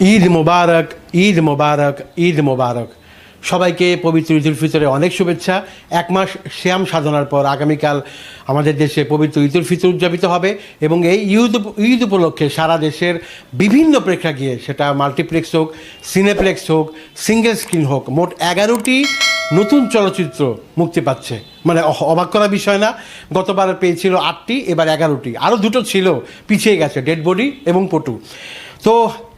ঈদ মোবারক ঈদ মোবারক ঈদ মোবারক। সবাইকে পবিত্র ঈদ উল ফিতরে অনেক শুভেচ্ছা। এক মাস শ্যাম সাধনার পর আগামীকাল আমাদের দেশে পবিত্র ঈদুল ফিতর উদযাপিত হবে এবং এই ঈদ ঈদ উপলক্ষে সারা দেশের বিভিন্ন প্রেক্ষাগৃহে, সেটা মাল্টিপ্লেক্স হোক, সিনেপ্লেক্স হোক, সিঙ্গেল স্ক্রিন হোক, মোট এগারোটি নতুন চলচ্চিত্র মুক্তি পাচ্ছে। মানে অবাক করা বিষয় না, গতবার পেয়েছিল আটটি, এবার এগারোটি। আরও দুটো ছিল, পিছিয়ে গেছে, ডেড বডি এবং পটু। তো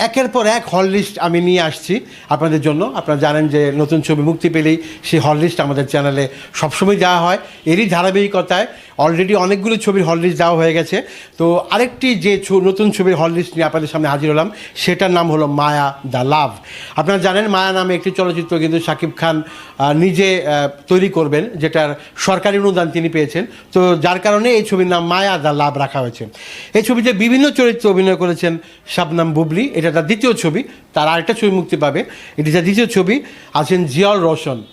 একের পর এক হল লিস্ট আমি নিয়ে আসছি আপনাদের জন্য। আপনারা জানেন যে নতুন ছবি মুক্তি পেলেই সেই হল লিস্ট আমাদের চ্যানেলে সবসময় দেওয়া হয়। এরই ধারাবাহিকতায় অলরেডি অনেকগুলো ছবির হল লিস্ট দেওয়া হয়ে গেছে। তো আরেকটি যে নতুন ছবির হল লিস্ট নিয়ে আপনাদের সামনে হাজির হলাম, সেটার নাম হলো মায়া দ্য লাভ। আপনারা জানেন মায়া নামে একটি চলচ্চিত্র কিন্তু শাকিব খান নিজে তৈরি করবেন, যেটার সরকারি অনুদান তিনি পেয়েছেন। তো যার কারণে এই ছবির নাম মায়া দ্য লাভ রাখা হয়েছে। এই ছবিতে বিভিন্ন চরিত্রে অভিনয় করেছেন শাবনাম বুবলি, এটা তার দ্বিতীয় ছবি, তার আরেকটা ছবি মুক্তি পাবে। এটি তার দ্বিতীয় ছবি, আছেন জিয়াউল রোশন।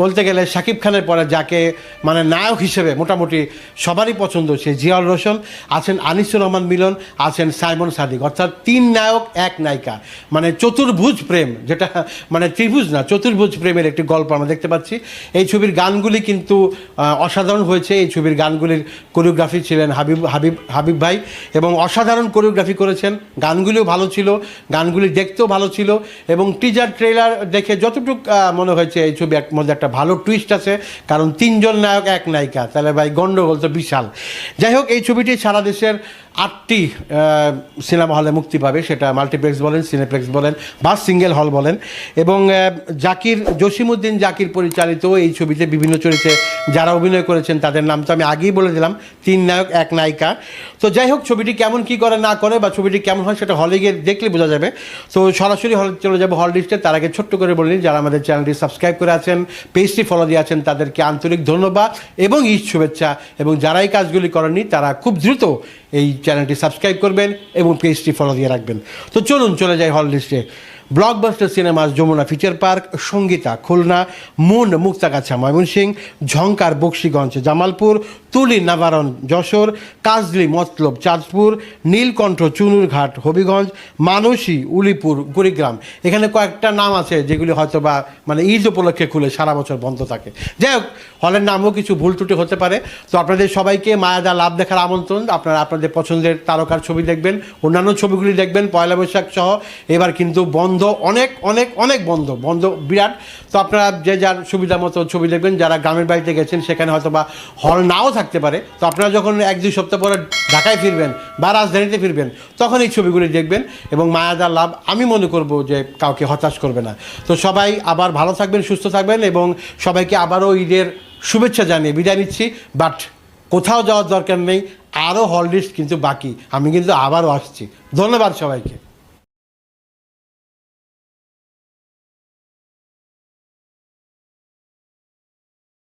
বলতে গেলে শাকিব খানের পরে যাকে মানে নায়ক হিসেবে মোটামুটি সবারই পছন্দ সে জিয়াউল রোশন, আছেন আনিসুর রহমান মিলন, আছেন সাইমন সাদিক। অর্থাৎ তিন নায়ক, এক নায়িকা। মানে চতুর্ভুজ প্রেম, যেটা মানে ত্রিভুজ না, চতুর্ভুজ প্রেমের একটি গল্প আমরা দেখতে পাচ্ছি। এই ছবির গানগুলি কিন্তু অসাধারণ হয়েছে। এই ছবির গানগুলির কোরিওগ্রাফি ছিলেন হাবিব হাবিব হাবিব ভাই এবং অসাধারণ কোরিওগ্রাফি করেছেন। গানগুলিও ভালো ছিল, গানগুলি দেখতেও ভালো ছিল এবং টিজার ট্রেলার দেখে যতটুকু মনে হয়েছে ছবি এক মধ্যে একটা ভালো টুইস্ট আছে, কারণ তিনজন নায়ক, এক নায়িকা। তাহলে ভাই গণ্ডগোল তো বিশাল। যাই হোক, এই ছবিটি সারা দেশের আটটি সিনেমা হলে মুক্তি পাবে, সেটা মাল্টিপ্লেক্স বলেন, সিনেপ্লেক্স বলেন, বা সিঙ্গেল হল বলেন। এবং জাকির, জসিমউদ্দিন জাকির পরিচালিত এই ছবিতে বিভিন্ন চরিত্রে যারা অভিনয় করেছেন, তাদের নাম তো আমি আগেই বলে দিলাম, তিন নায়ক, এক নায়িকা। তো যাই হোক, ছবিটি কেমন, কি করে, না করে, বা ছবিটি কেমন হয়, সেটা হলে গিয়ে দেখলে বোঝা যাবে। তো সরাসরি হলে চলে যাব হল লিস্টে, তার আগে ছোট্ট করে বলিনি যারা আমাদের চ্যানেলটি সাবস্ক্রাইব করে আছেন, পেজটি ফলো দিয়ে আছেন, তাদেরকে আন্তরিক ধন্যবাদ এবং ঈদ শুভেচ্ছা। এবং যারা এই কাজগুলি করেননি, তারা খুব দ্রুত এই চ্যানেলটি সাবস্ক্রাইব করবেন এবং পেজটি ফলো দিয়ে রাখবেন। তো চলুন, চলে যাই হল লিস্টে blockbuster cinemas Jamuna future park Sangita, Khulna, Moon, Muktagacha Mymensingh Jhankar Bakshiganj, Jamalpur, Tuli Nabaran Jessore, কাজলি, মতলব, চাঁদপুর, নীলকণ্ঠ, চুনুরঘাট, হবিগঞ্জ, মানসী, উলিপুর, কুড়িগ্রাম। এখানে কয়েকটা নাম আছে যেগুলি হয়তো বা মানে ঈদ উপলক্ষে খুলে সারা বছর বন্ধ থাকে। যাই হোক, হলের নামও কিছু ভুল ত্রুটি হতে পারে। তো আপনাদের সবাইকে মায়াদা লাভ দেখার আমন্ত্রণ। আপনারা আপনাদের পছন্দের তারকার ছবি দেখবেন, অন্যান্য ছবিগুলি দেখবেন, পয়লা বৈশাখ সহ। এবার কিন্তু বন্ধ, অনেক অনেক অনেক বন্ধ বন্ধ বিরাট। তো আপনারা যে যার সুবিধা মতো ছবি দেখবেন, যারা গ্রামের বাড়িতে গেছেন, সেখানে হয়তো বা হল নাও থাকতে পারে। তো আপনারা যখন এক দুই সপ্তাহ পরে ঢাকায় ফিরবেন বা রাজধানীতে ফিরবেন, তখন এই ছবিগুলি দেখবেন এবং মায়াদার লাভ আমি মনে করব যে কাউকে হতাশ করবে না। তো সবাই আবার ভালো থাকবেন, সুস্থ থাকবেন এবং সবাইকে আবারও ঈদের শুভেচ্ছা জানিয়ে বিদায় নিচ্ছি। বাট কোথাও যাওয়ার দরকার নেই, আরও হল লিস্ট কিন্তু বাকি। আমি কিন্তু আবারও আসছি। ধন্যবাদ সবাইকে।